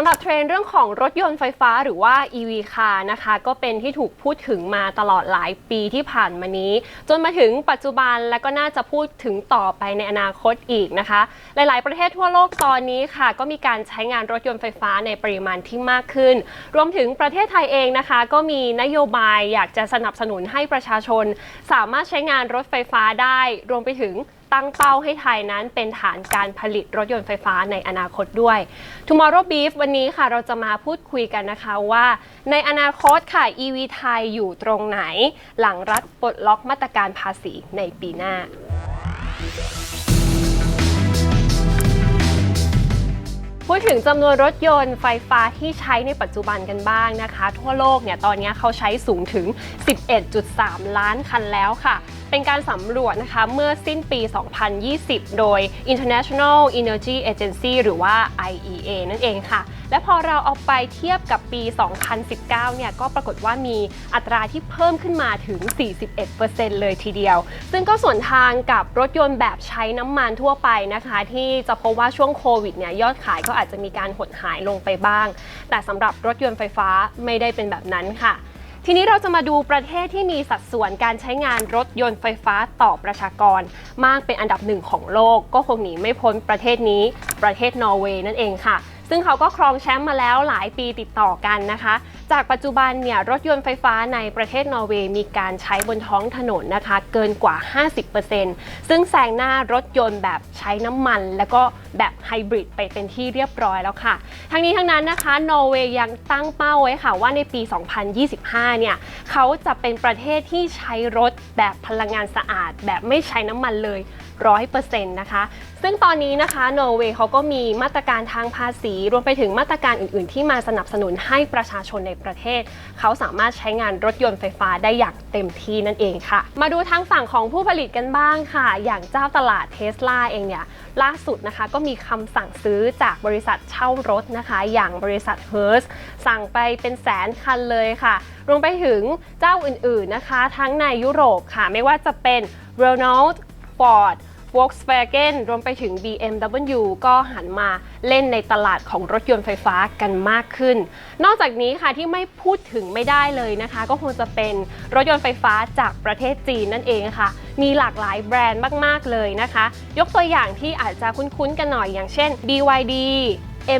ำหรับเทรนเรื่องของรถยนต์ไฟฟ้าหรือว่า EV car นะคะ ก็เป็นที่ถูกพูดถึงมาตลอดหลายปีที่ผ่านมานี้ จนมาถึงปัจจุบันและก็น่าจะพูดถึงต่อไปในอนาคตอีกนะคะ หลาย ๆ ประเทศทั่วโลกตอนนี้ค่ะ ก็มีการใช้งานรถยนต์ไฟฟ้าในปริมาณที่มากขึ้น รวมถึงประเทศไทยเองนะคะ ก็มีนโยบายอยากจะสนับสนุนให้ประชาชน สามารถใช้งานรถไฟฟ้าได้รวมไปถึง ตั้งเป้าให้ไทยนั้นเป็นฐานการผลิตรถยนต์ไฟฟ้าในอนาคตด้วย Tomorrow Beef วันนี้ค่ะเราจะมาพูดคุยกันนะคะว่า ในอนาคตค่ะ EV ไทยอยู่ตรงไหน หลังรัฐปลดล็อกมาตรการภาษีในปีหน้าพูดถึงจำนวนรถยนต์ไฟฟ้าที่ใช้ในปัจจุบันกันบ้างนะคะ ทั่วโลกเนี่ยตอนนี้เขาใช้สูงถึง 11.3 ล้านคันแล้วค่ะ เป็นการสำรวจนะคะเมื่อสิ้นปี 2020 โดย International Energy Agency หรือว่า IEA นั่นเองค่ะ และพอเราเอาไปเทียบกับปี 2019 เนี่ยก็ปรากฏว่ามีอัตราที่เพิ่มขึ้นมาถึง 41%เลยทีเดียว ซึ่งก็ส่วนทางกับรถยนต์แบบใช้น้ำมันทั่วไปนะคะ ที่จะพบว่าช่วงโควิดเนี่ยยอดขายก็อาจจะมีการหดหายลงไปบ้าง แต่สำหรับรถยนต์ไฟฟ้าไม่ได้เป็นแบบนั้นค่ะ ทีนี้เราจะมาดูประเทศที่มีสัดส่วนการใช้งานรถยนต์ไฟฟ้าต่อประชากร มากเป็นอันดับหนึ่งของโลก ก็คงหนีไม่พ้นประเทศนี้ ประเทศนอร์เวย์นั่นเองค่ะ ซึ่งเขาก็ครองแชมป์มาแล้วหลายปีติดต่อกันนะคะ จากปัจจุบันเนี่ยรถยนต์ไฟฟ้าในประเทศนอร์เวย์มีการใช้บนท้องถนนนะคะ เกินกว่า 50%ซึ่งแซงหน้ารถยนต์แบบใช้น้ำมัน แล้วก็แบบไฮบริดไปเป็นที่เรียบร้อยแล้วค่ะ ทั้งนี้ทั้งนั้นนะคะ นอร์เวย์ยังตั้งเป้าไว้ค่ะว่าในปี 2025 เนี่ยเขาจะเป็นประเทศที่ใช้รถแบบพลังงานสะอาด แบบไม่ใช้น้ำมันเลย100%นะคะ ซึ่งตอนนี้นะคะนอร์เวย์เขาก็มีมาตรการทางภาษี รวมไปถึงมาตรการอื่น ๆ ที่มาสนับสนุนให้ประชาชนในประเทศ เขาสามารถใช้งานรถยนต์ไฟฟ้าได้อย่างเต็มที่นั่นเองค่ะ มาดูทางฝั่งของผู้ผลิตกันบ้างค่ะ อย่างเจ้าตลาดเทสลาเองเนี่ยล่าสุดนะคะก็มีคำสั่งซื้อจากบริษัทเช่ารถนะคะ อย่างบริษัท h e r s สั่งไปเป็นแสนคันเลยค่ะ รวมไปถึงเจ้าอื่นๆนะคะ ทั้งในยุโรปค่ะ ไม่ว่าจะเป็น Renault Ford Volkswagen รวมไปถึง BMW ก็หันมาเล่นในตลาดของรถยนต์ไฟฟ้ากันมากขึ้น นอกจากนี้ค่ะที่ไม่พูดถึงไม่ได้เลยนะคะ ก็คงจะเป็นรถยนต์ไฟฟ้าจากประเทศจีนนั่นเองค่ะ มีหลากหลายแบรนด์มาก ๆ เลยนะคะ ยกตัวอย่างที่อาจจะคุ้น ๆ กันหน่อยอย่างเช่น BYD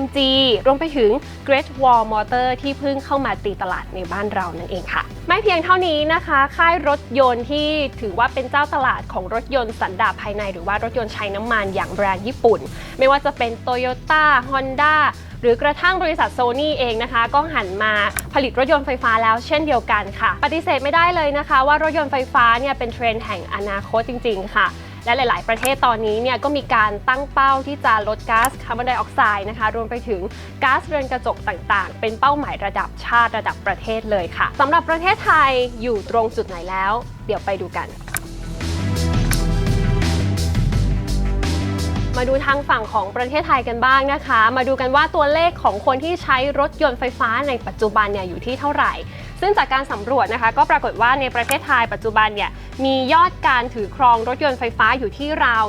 MG รวมไปถึง Great Wall Motor ที่เพิ่งเข้ามาตีตลาดในบ้านเรานั่นเองค่ะ ไม่เพียงเท่านี้นะคะ ค่ายรถยนต์ที่ถือว่าเป็นเจ้าตลาดของรถยนต์สันดาปภายใน หรือว่ารถยนต์ใช้น้ำมันอย่างแบรนด์ญี่ปุ่น ไม่ว่าจะเป็น Toyota Honda หรือกระทั่งบริษัทโซนี่เองนะคะ ก็หันมาผลิตรถยนต์ไฟฟ้าแล้วเช่นเดียวกันค่ะ ปฏิเสธไม่ได้เลยนะคะ ว่ารถยนต์ไฟฟ้าเนี่ยเป็นเทรนด์แห่งอนาคตจริง ๆ ค่ะ และหลาย ๆ ประเทศตอนนี้เนี่ยก็มีการตั้งเป้าที่จะลดก๊าซคาร์บอนไดออกไซด์นะคะ รวมไปถึงก๊าซเรือนกระจกต่าง ๆ เป็นเป้าหมายระดับชาติระดับประเทศเลยค่ะสำหรับประเทศไทยอยู่ตรงจุดไหนแล้ว เดี๋ยวไปดูกันมาดูทางฝั่งของประเทศไทยกันบ้างนะคะ มาดูกันว่าตัวเลขของคนที่ใช้รถยนต์ไฟฟ้าในปัจจุบันเนี่ยอยู่ที่เท่าไหร่ ซึ่งจากการสำรวจนะคะ ก็ปรากฏว่าในประเทศไทยปัจจุบันเนี่ยมียอดการถือครองรถยนต์ไฟฟ้าอยู่ที่ราว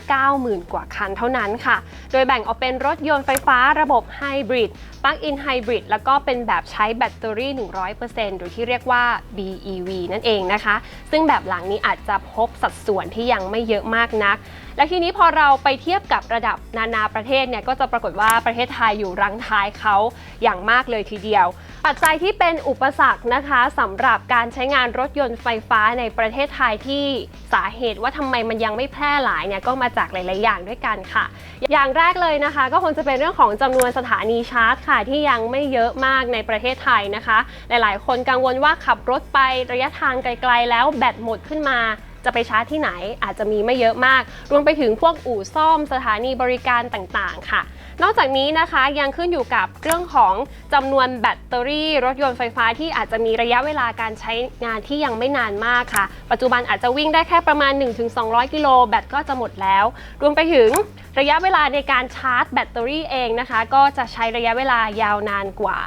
190,000 กว่าคันเท่านั้นค่ะ โดยแบ่งออกเป็นรถยนต์ไฟฟ้าระบบไฮบริดปลั๊กอินไฮบริดแล้วก็เป็นแบบใช้แบตเตอรี่ 100%หรือที่เรียกว่า BEV นั่นเองนะคะ ซึ่งแบบหลังนี้อาจจะพบสัดส่วนที่ยังไม่เยอะมากนักและทีนี้พอเราไปเทียบกับระดับนานาประเทศเนี่ยก็จะปรากฏว่าประเทศไทยอยู่รังท้ายเขาอย่างมากเลยทีเดียว ปัจจัยที่เป็นอุปสรรคนะคะสำหรับการใช้งานรถยนต์ไฟฟ้าในประเทศไทยที่สาเหตุว่าทำไมมันยังไม่แพร่หลายเนี่ยก็มาจากหลาย ๆ อย่างด้วยกันค่ะ อย่างแรกเลยนะคะ ก็คงจะเป็นเรื่องของจำนวนสถานีชาร์จค่ะ ที่ยังไม่เยอะมากในประเทศไทยนะคะ หลาย ๆ คนกังวลว่าขับรถไประยะทางไกล ๆ แล้วแบตหมดขึ้นมา จะไปชาร์จที่ไหนอาจจะมีไม่เยอะมาก รวมไปถึงพวกอู่ซ่อมสถานีบริการต่างๆ ค่ะ นอกจากนี้นะคะยังขึ้นอยู่กับเรื่องของจำนวนแบตเตอรี่ รถยนต์ไฟฟ้าที่อาจจะมีระยะเวลาการใช้งานที่ยังไม่นานมากค่ะ ปัจจุบันอาจจะวิ่งได้แค่ประมาณ 1-200 กิโลแบตก็จะหมดแล้ว รวมไปถึงระยะเวลาในการชาร์จแบตเตอรี่เองนะคะ ก็จะใช้ระยะเวลายาวนานกว่า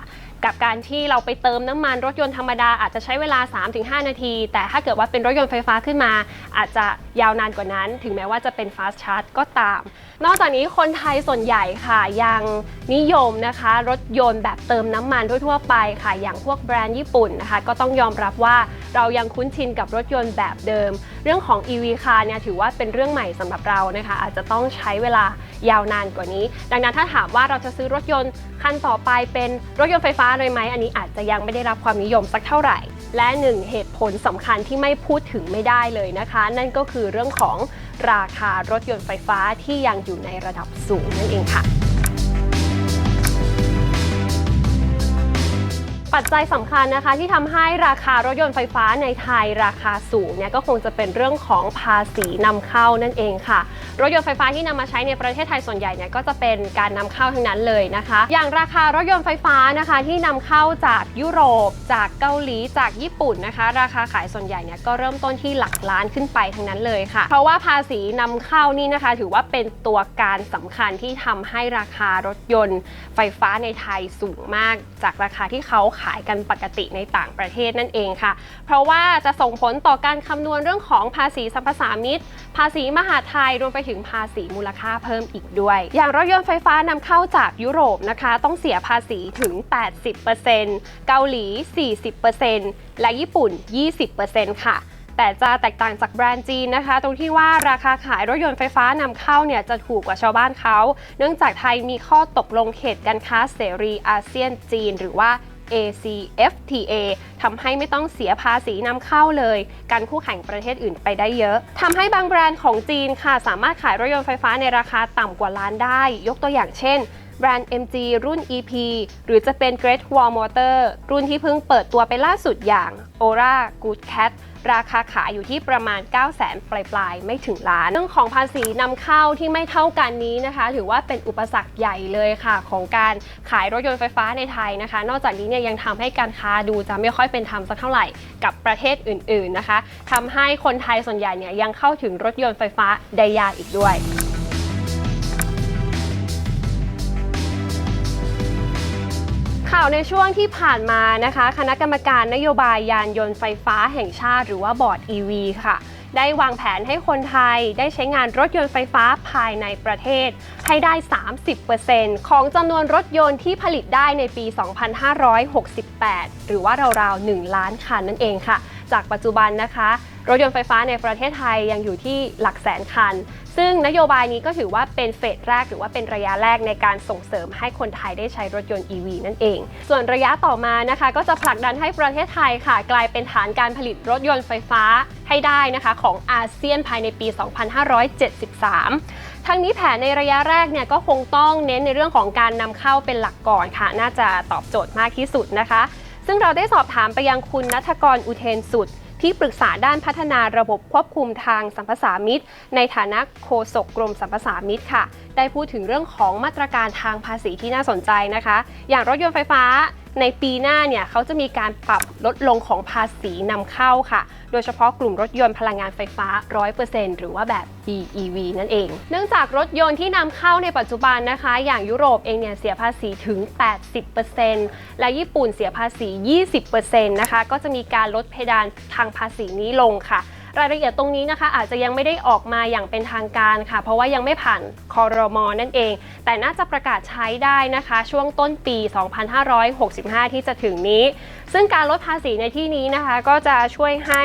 กับการที่เราไปเติมน้ำมันรถยนต์ธรรมดาอาจจะใช้เวลา 3-5 นาที แต่ถ้าเกิดว่าเป็นรถยนต์ไฟฟ้าขึ้นมา อาจจะยาวนานกว่านั้น ถึงแม้ว่าจะเป็น fast charge ก็ตาม นอกจากนี้คนไทยส่วนใหญ่ค่ะยังนิยมนะคะ รถยนต์แบบเติมน้ำมันทั่วๆไปค่ะ อย่างพวกแบรนด์ญี่ปุ่นนะคะ ก็ต้องยอมรับว่าเรายังคุ้นชินกับรถยนต์แบบเดิม เรื่องของ EV car เนี่ยถือว่าเป็นเรื่องใหม่สำหรับเรานะคะ อาจจะต้องใช้เวลายาวนานกว่านี้ ดังนั้นถ้าถามว่าเราจะซื้อรถยนต์คันต่อไปเป็นรถยนต์ไฟฟ้าเลยไหมอันนี้อาจจะยังไม่ได้รับความนิยมสักเท่าไหร่ และหนึ่งเหตุผลสำคัญที่ไม่พูดถึงไม่ได้เลยนะคะ นั่นก็คือเรื่องของราคารถยนต์ไฟฟ้าที่ยังอยู่ในระดับสูงนั่นเองค่ะ ปัจจัยสำคัญนะคะที่ทำให้ราคารถยนต์ไฟฟ้าในไทยราคาสูงเนี่ยก็คงจะเป็นเรื่องของภาษีนำเข้านั่นเองค่ะ รถยนต์ไฟฟ้าที่นำมาใช้ในประเทศไทยส่วนใหญ่เนี่ยก็จะเป็นการนำเข้าทั้งนั้นเลยนะคะ อย่างราคารถยนต์ไฟฟ้านะคะที่นำเข้าจากยุโรป จากเกาหลีจากญี่ปุ่นนะคะ ราคาขายส่วนใหญ่เนี่ยก็เริ่มต้นที่หลักล้านขึ้นไปทั้งนั้นเลยค่ะ เพราะว่าภาษีนำเข้านี่นะคะ ถือว่าเป็นตัวการสำคัญที่ทำให้ราคารถยนต์ไฟฟ้าในไทยสูงมาก จากราคาที่เขาขายกันปกติในต่างประเทศนั่นเองค่ะ เพราะว่าจะส่งผลต่อการคำนวณเรื่องของภาษีสรรพสามิตภาษีมหาไทยรวมไปถึงภาษีมูลค่าเพิ่มอีกด้วย อย่างรถยนต์ไฟฟ้านำเข้าจากยุโรปนะคะ ต้องเสียภาษีถึง 80%เกาหลี 40%และญี่ปุ่น 20%ค่ะแต่จะแตกต่างจากแบรนด์จีนนะคะ ตรงที่ว่าราคาขายรถยนต์ไฟฟ้านำเข้าเนี่ยจะถูกกว่าชาวบ้านเขา เนื่องจากไทยมีข้อตกลงเขตการค้าเสรีอาเซียนจีน หรือว่า ACFTA ทำให้ไม่ต้องเสียภาษีนำเข้าเลย การคู่แข่งประเทศอื่นไปได้เยอะทำให้บางแบรนด์ของจีนค่ะ สามารถขายรถยนต์ไฟฟ้าในราคาต่ำกว่าล้านได้ ยกตัวอย่างเช่น แบรนด์ MG รุ่น EP หรือจะเป็น Great Wall Motor รุ่นที่เพิ่งเปิดตัวไปล่าสุดอย่าง Ora Good Cat ราคาขายอยู่ที่ประมาณ 9 0 0 0 0 0ปลายปลายๆ ไม่ถึงล้าน เรื่องของภาษีนำเข้าที่ไม่เท่ากันนี้นะคะ ถือว่าเป็นอุปสรรคใหญ่เลยค่ะ ของการขายรถยนต์ไฟฟ้าในไทยนะคะ นอกจากนี้เนี่ยยังทำให้การค้าดูจะไม่ค่อยเป็นธรรมสักเท่าไหร่กับประเทศอื่น ๆนะคะทำให้คนไทยส่วนใหญ่เนี่ยยังเข้าถึงรถยนต์ไฟฟ้าได้ยากอีกด้วย ข่าวในช่วงที่ผ่านมานะคะ คณะกรรมการนโยบายยานยนต์ไฟฟ้าแห่งชาติ หรือว่าบอร์ด EV ค่ะ ได้วางแผนให้คนไทยได้ใช้งานรถยนต์ไฟฟ้าภายในประเทศ ให้ได้ 30%ของจำนวนรถยนต์ที่ผลิตได้ในปี 2568 หรือว่าราวๆ 1 ล้านคันนั่นเองค่ะ จากปัจจุบันนะคะ รถยนต์ไฟฟ้าในประเทศไทยยังอยู่ที่หลักแสนคัน ซึ่งนโยบายนี้ก็ถือว่าเป็นเฟสแรกหรือว่าเป็นระยะแรกในการส่งเสริมให้คนไทยได้ใช้รถยนต์ EV นั่นเอง ส่วนระยะต่อมานะคะก็จะผลักดันให้ประเทศไทยค่ะ กลายเป็นฐานการผลิตรถยนต์ไฟฟ้าให้ได้นะคะของอาเซียนภายในปี 2573ทั้งนี้แผนในระยะแรกเนี่ยก็คงต้องเน้นในเรื่องของการนำเข้าเป็นหลักก่อนค่ะ น่าจะตอบโจทย์มากที่สุดนะคะ ซึ่งเราได้สอบถามไปยังคุณนัทกรอุเทนสุด ที่ปรึกษาด้านพัฒนาระบบควบคุมทางสัมปสามิตในฐานะโฆษกกรมสัมปสามิตค่ะ ได้พูดถึงเรื่องของมาตรการทางภาษีที่น่าสนใจนะคะ อย่างรถยนต์ไฟฟ้า ในปีหน้าเนี่ยเขาจะมีการปรับลดลงของภาษีนำเข้าค่ะ โดยเฉพาะกลุ่มรถยนต์พลังงานไฟฟ้า 100%หรือว่าแบบ BEV นั่นเอง เนื่องจากรถยนต์ที่นำเข้าในปัจจุบันนะคะ อย่างยุโรปเองเนี่ยเสียภาษีถึง 80%และญี่ปุ่นเสียภาษี 20%นะคะ ก็จะมีการลดเพดานทางภาษีนี้ลงค่ะ รายละเอียดตรงนี้นะคะ อาจจะยังไม่ได้ออกมาอย่างเป็นทางการค่ะ เพราะว่ายังไม่ผ่านคอรมอนั่นเอง แต่น่าจะประกาศใช้ได้นะคะ ช่วงต้นปี 2565 ที่จะถึงนี้ ซึ่งการลดภาษีในที่นี้นะคะ ก็จะช่วยให้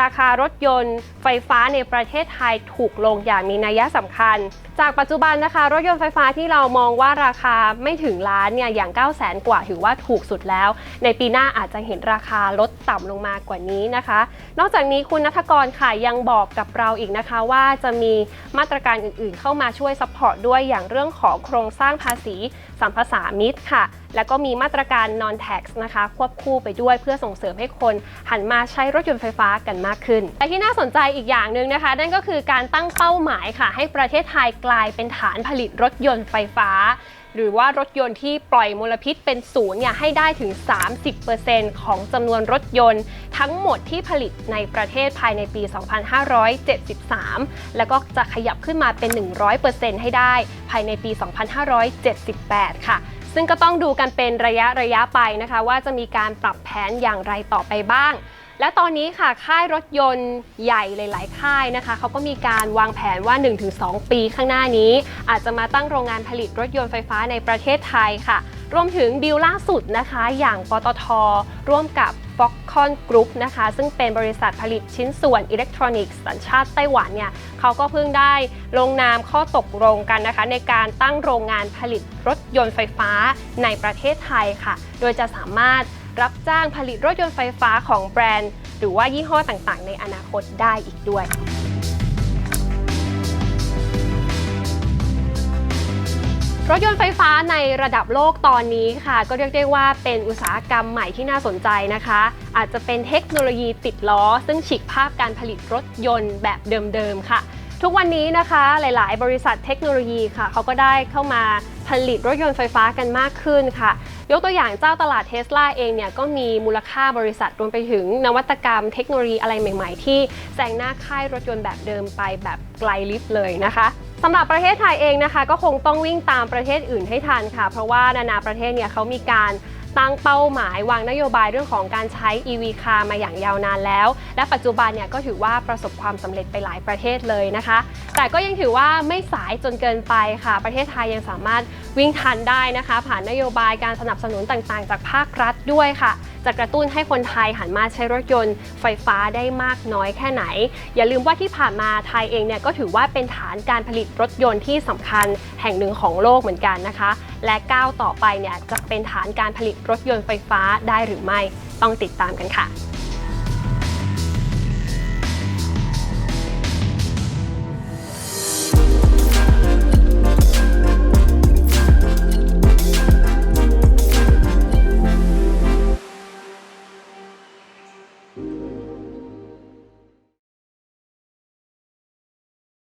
ราคารถยนต์ไฟฟ้าในประเทศไทยถูกลงอย่างมีนัยสำคัญ จากปัจจุบันนะคะ รถยนต์ไฟฟ้าที่เรามองว่าราคาไม่ถึงล้านเนี่ยอย่าง 9 0 0 0 0 0กว่าถือว่าถูกสุดแล้ว ในปีหน้าอาจจะเห็นราคาลดต่ำลงมากว่านี้นะคะ นอกจากนี้คุณนัทกรค่ะยังบอกกับเราอีกนะคะว่าจะมีมาตรการอื่นๆ เข้ามาช่วยซัพพอร์ตด้วยอย่างเรื่องของโครงสร้างภาษีสัมภาษามิตรค่ะ แล้วก็มีมาตรการ non tax นะคะ ควบคู่ไปด้วยเพื่อส่งเสริมให้คนหันมาใช้รถยนต์ไฟฟ้ากันมากขึ้นแต่ที่น่าสนใจอีกอย่างหนึ่งนะคะ นั่นก็คือการตั้งเป้าหมายค่ะ ให้ประเทศไทยกลายเป็นฐานผลิตรถยนต์ไฟฟ้า หรือว่ารถยนต์ที่ปล่อยมลพิษเป็นศูนย์เนี่ยให้ได้ถึง 30%ของจำนวนรถยนต์ ทั้งหมดที่ผลิตในประเทศภายในปี 2573 แล้วก็จะขยับขึ้นมาเป็น 100%ให้ได้ภายในปี 2578 ค่ะซซึ่งก็ต้องดูกันเป็นระยะระยะไปนะคะ ว่าจะมีการปรับแผนอย่างไรต่อไปบ้าง และตอนนี้ค่ะค่ายรถยนต์ใหญ่หลาย ๆ ค่ายนะคะเขาก็มีการวางแผนว่า 1-2 ปีข้างหน้านี้ อาจจะมาตั้งโรงงานผลิตรถยนต์ไฟฟ้าในประเทศไทยค่ะ รวมถึงดีลล่าสุดนะคะ อย่างปตท ร่วมกับ Foxconn Group นะคะ ซึ่งเป็นบริษัทผลิตชิ้นส่วนอิเล็กทรอนิกส์สัญชาติไต้หวันเนี่ยเขาก็เพิ่งได้ลงนามข้อตกลงกันนะคะ ในการตั้งโรงงานผลิตรถยนต์ไฟฟ้าในประเทศไทยค่ะ โดยจะสามารถ รับจ้างผลิตรถยนต์ไฟฟ้าของแบรนด์ หรือว่ายี่ห้อต่างๆ ในอนาคตได้อีกด้วยรถยนต์ไฟฟ้าในระดับโลกตอนนี้ค่ะ ก็เรียกได้ว่าเป็นอุตสาหกรรมใหม่ที่น่าสนใจนะคะ อาจจะเป็นเทคโนโลยีติดล้อ ซึ่งฉีกภาพการผลิตรถยนต์แบบเดิมๆค่ะ ทุกวันนี้นะคะหลาย ๆ บริษัทเทคโนโลยีค่ะเขาก็ได้เข้ามาผลิตรถยนต์ไฟฟ้ากันมากขึ้นค่ะ ยกตัวอย่างเจ้าตลาดเทสลาเองเนี่ยก็มีมูลค่าบริษัทรวมไปถึงนวัตกรรมเทคโนโลยีอะไรใหม่ ๆ ที่แซงหน้าค่ายรถยนต์แบบเดิมไปแบบไกลลิฟต์เลยนะคะสำหรับประเทศไทยเองนะคะ ก็คงต้องวิ่งตามประเทศอื่นให้ทันค่ะ เพราะว่านานาประเทศเนี่ยเขามีการ ตั้งเป้าหมายวางนโยบายเรื่องของการใช้ EV คามาอย่างยาวนานแล้ว และปัจจุบันเนี่ยก็ถือว่าประสบความสำเร็จไปหลายประเทศเลยนะคะ แต่ก็ยังถือว่าไม่สายจนเกินไปค่ะ ประเทศไทยยังสามารถวิ่งทันได้นะคะ ผ่านนโยบายการสนับสนุนต่างๆ จากภาครัฐด้วยค่ะ จะกระตุ้นให้คนไทยหันมาใช้รถยนต์ไฟฟ้าได้มากน้อยแค่ไหน อย่าลืมว่าที่ผ่านมาไทยเองเนี่ยก็ถือว่าเป็นฐานการผลิตรถยนต์ที่สำคัญแห่งหนึ่งของโลกเหมือนกันนะคะ และก้าวต่อไปเนี่ยจะเป็นฐานการผลิตรถยนต์ไฟฟ้าได้หรือไม่ต้องติดตามกันค่ะ